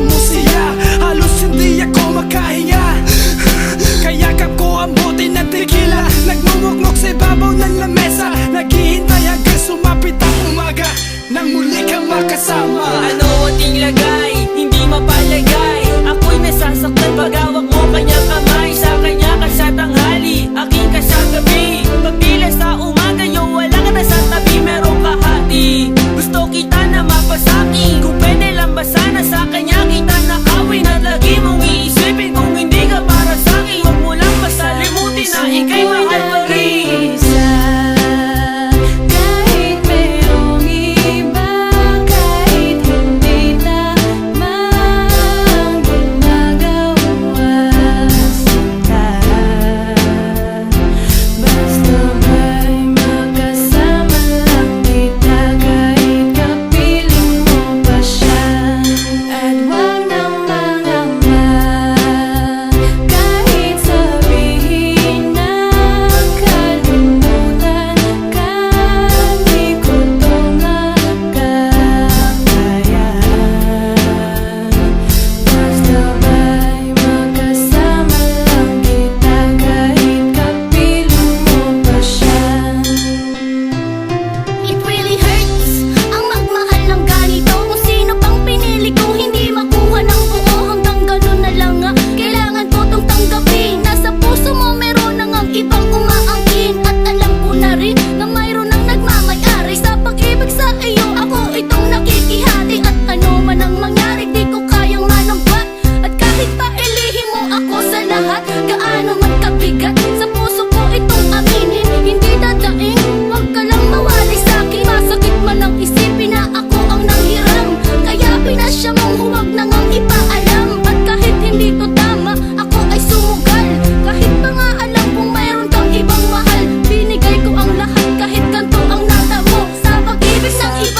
kasama mo siya Halos hindi ako makahinga. Kayakap ko ang bote ng tequila. Nagmumukmok sa ibabaw ng lamesa. Naghihintay hanggang sumapit ang umaga. Nang muli kang makasama.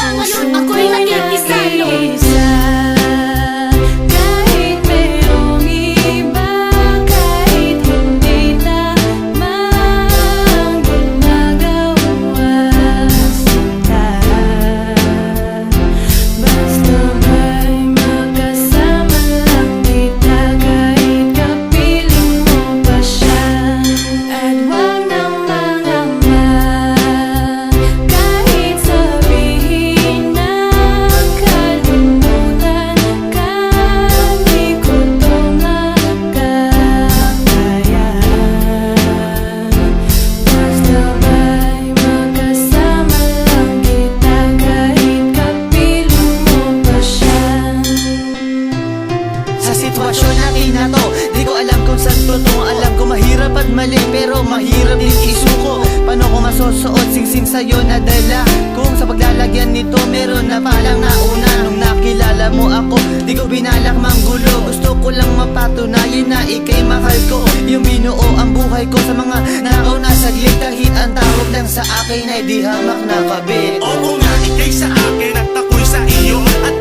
そうする hangin na to. Di ko alam kung saan totoo Alam ko mahirap at mali Pero mahirap din isuko. Paano ko masusuot sing-sing sa'yo na dala? Kung sa paglalagyan nito Meron na palang nauna. Nung nakilala mo ako Di ko binalak manggulo Gusto ko lang mapatunayan na ikay mahal ko. Yung minuo ang buhay ko sa mga nauna. Saglit Kahit ang tawag lang sa akin ay di hamak na kabit Oo nga, ikay sa akin at ako'y sa iyo At